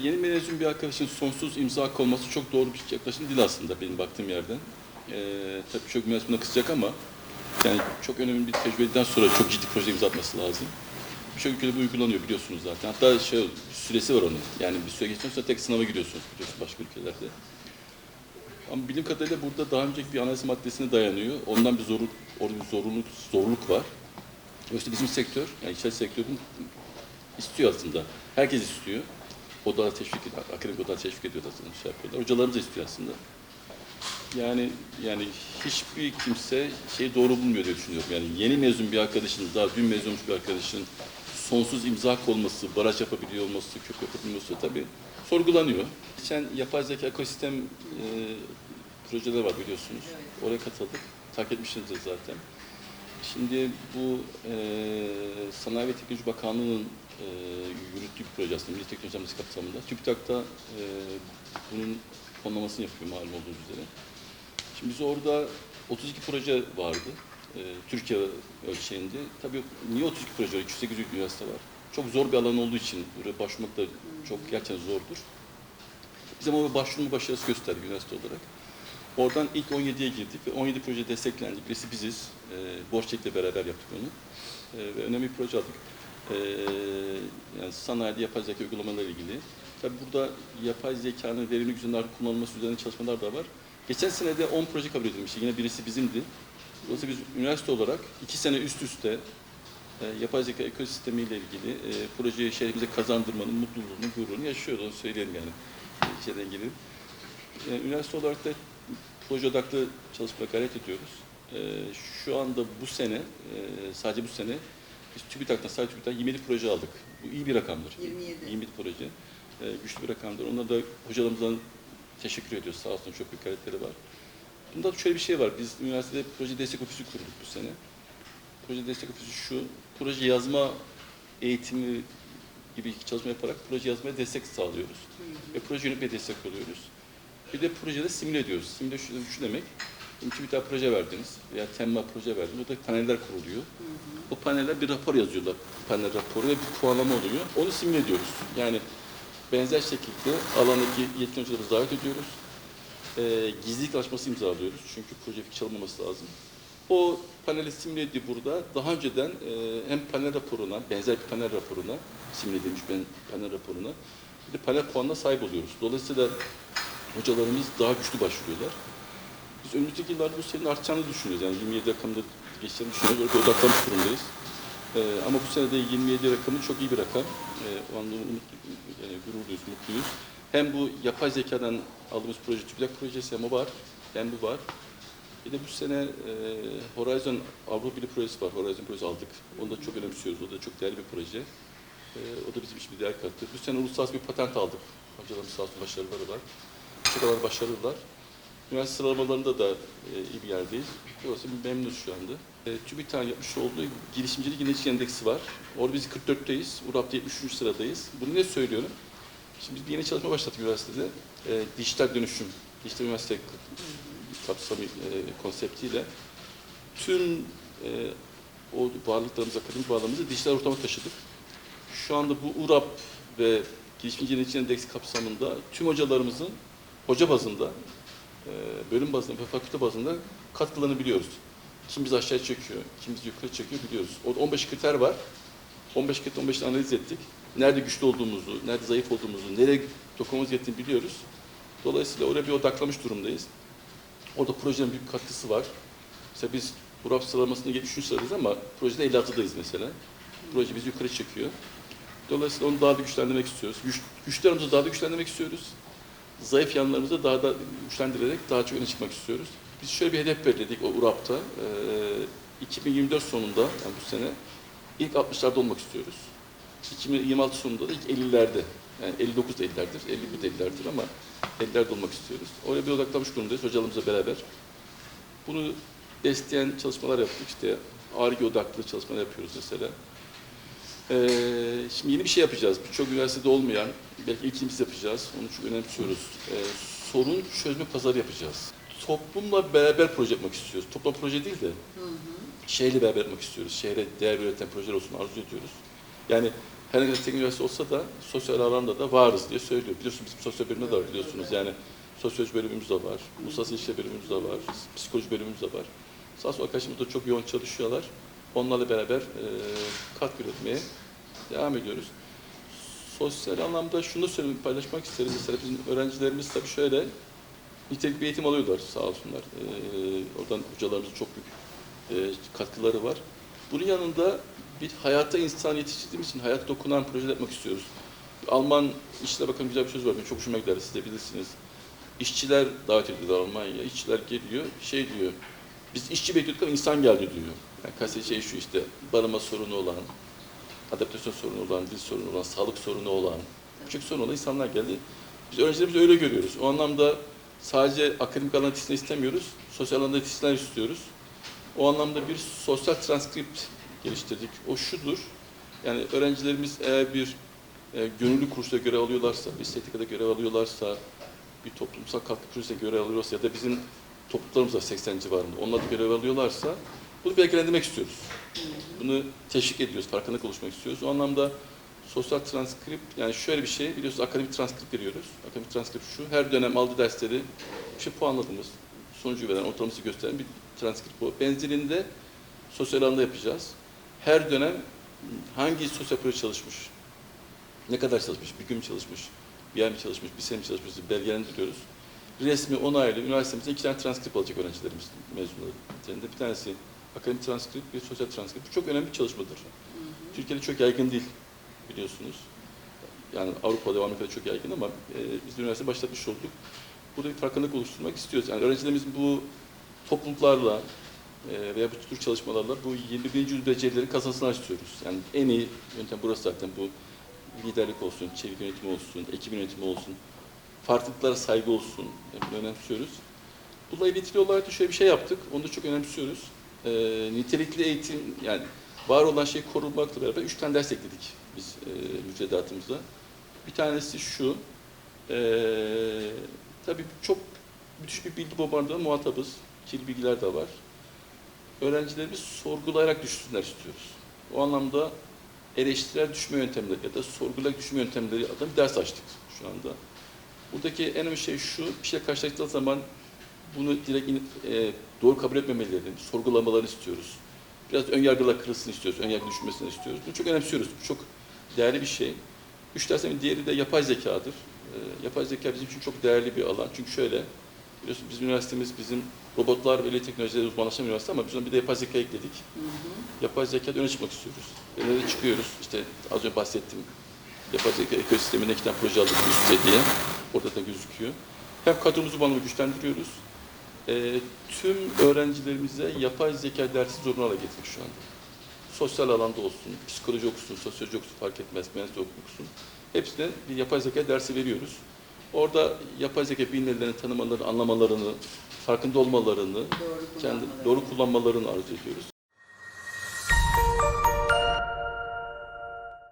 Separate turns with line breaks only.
Yeni mezun bir arkadaşın sonsuz imza hakkı çok doğru bir yaklaşım değil aslında benim baktığım yerden. Ee, tabii çok buna kızacak ama yani çok önemli bir tecrübeden sonra çok ciddi proje imza atması lazım. Birçok ülkede bu uygulanıyor biliyorsunuz zaten. Hatta şey süresi var onun. Yani bir süre geçtikten sonra tek sınava giriyorsunuz biliyorsunuz başka ülkelerde. Ama bilim kadarıyla burada daha önceki bir anayasa maddesine dayanıyor. Ondan bir zorluk, orada bir zorunluluk, zorluk var. Oysa bizim sektör, yani içerisinde sektörün istiyor aslında. Herkes istiyor. Odalar teşvik ediyor, akademik odalar teşvik ediyor aslında şey yapıyorlar. Hocalarımız istiyor aslında. Yani yani hiçbir kimse şey doğru bulmuyor diye düşünüyorum. Yani yeni mezun bir arkadaşın, daha dün mezun olmuş bir arkadaşın sonsuz imza olması, baraj yapabiliyor olması, köprü yapabilmesi tabii sorgulanıyor. Geçen yapay zeka ekosistem e, projeleri var biliyorsunuz. Oraya katıldık. Takip etmişsinizdir zaten. Şimdi bu e, Sanayi ve Teknoloji Bakanlığı'nın e, yürüttüğü bir proje aslında Milli Teknoloji Hamlesi kapsamında. TÜBİTAK'ta e, bunun fonlamasını yapıyor malum olduğu üzere. Şimdi biz orada 32 proje vardı. E, Türkiye ölçeğinde. Tabii niye 32 proje var? 208 üniversite var. Çok zor bir alan olduğu için buraya başvurmak da çok gerçekten zordur. Biz ama bu başvurumu başarısı gösterdik üniversite olarak. Oradan ilk 17'ye girdik ve 17 proje desteklendik. Birisi biziz. E, Borççek'le beraber yaptık onu. E, ve önemli bir proje aldık. E, yani sanayide yapay zeka uygulamalarıyla ilgili. Tabii burada yapay zekanın verimli güzel kullanılması üzerine çalışmalar da var. Geçen sene de 10 proje kabul edilmişti. Yine birisi bizimdi. Dolayısıyla biz üniversite olarak iki sene üst üste e, yapay zeka ekosistemiyle ilgili e, projeyi şehrimize kazandırmanın mutluluğunu, gururunu yaşıyoruz. Onu söyleyelim yani. E, ilgili. E, üniversite olarak da proje odaklı çalışmaya gayret ediyoruz. E, şu anda bu sene, e, sadece bu sene biz TÜBİTAK'tan, sadece TÜBİTAK 27 proje aldık. Bu iyi bir rakamdır.
27.
27 proje. E, güçlü bir rakamdır. Ona da hocalarımızdan teşekkür ediyoruz. Sağ olsun çok büyük gayretleri var. Bunda şöyle bir şey var. Biz üniversitede proje destek ofisi kurduk bu sene. Proje destek ofisi şu, proje yazma eğitimi gibi çalışma yaparak proje yazmaya destek sağlıyoruz. Ve proje yönetmeye destek oluyoruz. Bir de projede simüle ediyoruz. Simüle şu, şu demek, çünkü bir tane proje verdiniz veya temel proje verdiniz. Orada paneller kuruluyor. O paneller bir rapor yazıyorlar. Panel raporu ve bir puanlama oluyor. Onu simüle ediyoruz. Yani benzer şekilde alandaki hocaları davet ediyoruz. Ee, gizlilik anlaşması imzalıyoruz. Çünkü proje fikir çalınmaması lazım. O paneli simüle edip burada daha önceden e, hem panel raporuna, benzer bir panel raporuna, simüle edilmiş panel raporuna, bir de panel puanına sahip oluyoruz. Dolayısıyla hocalarımız daha güçlü başvuruyorlar. Biz önümüzdeki yıllarda bu sayının artacağını düşünüyoruz. Yani 27 rakamda geçeceğini düşünüyoruz. Orada odaklanmış durumdayız. Ee, ama bu sene de 27 rakamı çok iyi bir rakam. Ee, o anlamda umut, yani gururluyuz, mutluyuz. Hem bu yapay zekadan aldığımız proje, TÜBİTAK projesi hem o var, hem bu var. Bir de bu sene e, Horizon Avrupa Birliği projesi var. Horizon projesi aldık. Onu da çok önemsiyoruz. O da çok değerli bir proje. E, o da bizim için bir değer kattı. Bu sene uluslararası bir patent aldık. Hocalarımız sağ olsun başarıları var. Çok kadar başarılılar. Üniversite sıralamalarında da e, iyi bir yerdeyiz. Dolayısıyla memnunuz şu anda. E, TÜBİTAK'ın yapmış olduğu girişimcilik indeksi endeksi var. Orada biz 44'teyiz. URAP'ta 73. sıradayız. Bunu ne söylüyorum? Şimdi biz bir yeni çalışma başlattık üniversitede. E, dijital dönüşüm, dijital üniversite kapsamı e, konseptiyle tüm e, o varlıklarımızı, akademik varlığımızı dijital ortama taşıdık. Şu anda bu URAP ve Girişimci Yenilikçi Endeksi kapsamında tüm hocalarımızın hoca bazında, bölüm bazında ve fakülte bazında katkılarını biliyoruz. Kim bizi aşağı çekiyor, kim bizi yukarı çekiyor biliyoruz. Orada 15 kriter var. 15 kriter 15'te analiz ettik. Nerede güçlü olduğumuzu, nerede zayıf olduğumuzu, nereye dokunmamız gerektiğini biliyoruz. Dolayısıyla oraya bir odaklamış durumdayız. Orada projenin büyük katkısı var. Mesela biz URAP sıralamasında 73. sıradayız ama projede 56'dayız mesela. Proje bizi yukarı çekiyor. Dolayısıyla onu daha da güçlendirmek istiyoruz. Güç, güçlerimizi daha da güçlendirmek istiyoruz. Zayıf yanlarımızı daha da güçlendirerek daha çok öne çıkmak istiyoruz. Biz şöyle bir hedef belirledik o URAP'ta. Ee, 2024 sonunda, yani bu sene ilk 60'larda olmak istiyoruz. 2026 sonunda da ilk 50'lerde. Yani 59 da 50'lerdir, 51 de 50'lerdir ama 50'lerde olmak istiyoruz. Oraya bir odaklanmış durumdayız hocalarımızla beraber. Bunu besleyen çalışmalar yaptık. İşte ARGE odaklı çalışmalar yapıyoruz mesela. Ee, şimdi yeni bir şey yapacağız. Birçok üniversitede olmayan, belki ilkimiz yapacağız. Onu çok önemsiyoruz. Ee, sorun çözme pazarı yapacağız. Toplumla beraber proje yapmak istiyoruz. Toplam proje değil de şehirle beraber yapmak istiyoruz. Şehre değer üreten projeler olsun arzu ediyoruz. Yani her ne kadar teknik üniversite olsa da sosyal alanda da varız diye söylüyor. Biliyorsunuz bizim sosyal bölümde de var biliyorsunuz. Yani sosyoloji bölümümüz de var, uluslararası ilişkiler bölümümüz de var, psikoloji bölümümüz de var. Sağ olsun arkadaşlarımız da çok yoğun çalışıyorlar. Onlarla beraber e, katkı üretmeye devam ediyoruz. Sosyal anlamda şunu söylemek, paylaşmak isterim. Mesela bizim öğrencilerimiz tabii şöyle nitelikli bir eğitim alıyorlar sağ olsunlar. Ee, oradan hocalarımızın çok büyük e, katkıları var. Bunun yanında bir hayata insan yetiştirdiğimiz için hayata dokunan projeler yapmak istiyoruz. Alman İşçiler Bakanı güzel bir söz var. Çok hoşuma gider. Siz de bilirsiniz. İşçiler davet ediyorlar Almanya'ya. İşçiler geliyor. Şey diyor. Biz işçi bekliyorduk ama insan geldi diyor. Yani kastet şey şu işte barınma sorunu olan, adaptasyon sorunu olan, dil sorunu olan, sağlık sorunu olan, birçok sorun olan insanlar geldi. Biz öğrencilerimizi öyle görüyoruz. O anlamda sadece akademik alanda yetişsinler istemiyoruz, sosyal alanda yetişsinler istiyoruz. O anlamda bir sosyal transkript geliştirdik. O şudur, yani öğrencilerimiz eğer bir e, gönüllü kursta görev alıyorlarsa, bir STK'da görev alıyorlarsa, bir toplumsal katkı projesinde görev alıyorlarsa ya da bizim topluluklarımız var 80 civarında, onlar da görev alıyorlarsa bunu belgelendirmek istiyoruz. Bunu teşvik ediyoruz, farkındalık oluşmak istiyoruz. O anlamda sosyal transkript, yani şöyle bir şey, biliyorsunuz akademik transkript veriyoruz. Akademik transkript şu, her dönem aldığı dersleri bir şey puanladığımız, sonucu veren, ortalaması gösteren bir transkript bu. Benzerinde sosyal alanda yapacağız. Her dönem hangi sosyal proje çalışmış, ne kadar çalışmış, bir gün mü çalışmış, bir ay mı çalışmış, bir sene mi çalışmış belgelendiriyoruz. Resmi onaylı üniversitemizde iki tane transkript alacak öğrencilerimiz mezunları. Bir tanesi akademik transkript, bir sosyal transkript. Bu çok önemli bir çalışmadır. Türkiye'de çok yaygın değil biliyorsunuz. Yani Avrupa'da ve Amerika'da çok yaygın ama e, biz üniversite başlatmış olduk. Burada bir farkındalık oluşturmak istiyoruz. Yani öğrencilerimiz bu topluluklarla e, veya bu tür çalışmalarla bu 21. yüzyıl becerileri kazansınlar istiyoruz. Yani en iyi yöntem burası zaten bu liderlik olsun, çevik yönetimi olsun, ekip yönetimi olsun, farklılıklara saygı olsun. Yani bunu önemsiyoruz. Bununla ilgili olarak da şöyle bir şey yaptık. Onu da çok önemsiyoruz. E, nitelikli eğitim, yani var olan şeyi korumakla beraber üç tane ders ekledik biz e, müfredatımıza. Bir tanesi şu, e, tabii çok müthiş bir bilgi bombardımanı muhatabız. Kirli bilgiler de var. Öğrencilerimiz sorgulayarak düşünsünler istiyoruz. O anlamda eleştirel düşme yöntemleri ya da sorgulayarak düşme yöntemleri adına bir ders açtık şu anda. Buradaki en önemli şey şu, bir şey karşılaştığı zaman bunu direkt e, doğru kabul etmemelerini, sorgulamalarını istiyoruz. Biraz ön yargılar kırılsın istiyoruz, ön yargı düşünmesini istiyoruz. Bunu çok önemsiyoruz, bu çok değerli bir şey. Üç dersimin diğeri de yapay zekadır. E, yapay zeka bizim için çok değerli bir alan. Çünkü şöyle, biliyorsunuz bizim üniversitemiz bizim robotlar ve ileri teknolojileri uzmanlaşan üniversite ama biz ona bir de yapay zeka ekledik. Yapay zekada öne çıkmak istiyoruz. Öne de çıkıyoruz. İşte az önce bahsettim. Yapay zeka ekosistemine iki tane proje aldık üst diye. Orada da gözüküyor. Hem kadromuzu bu anlamda güçlendiriyoruz. E, tüm öğrencilerimize yapay zeka dersi zorunlu hale getirdik şu anda. Sosyal alanda olsun, psikoloji okusun, sosyoloji okusun fark etmez, mühendislik okusun. Hepsine bir yapay zeka dersi veriyoruz. Orada yapay zeka bilimlerini tanımalarını, anlamalarını, farkında olmalarını,
Doğru
kendi
kullanmaları.
doğru kullanmalarını arzu ediyoruz.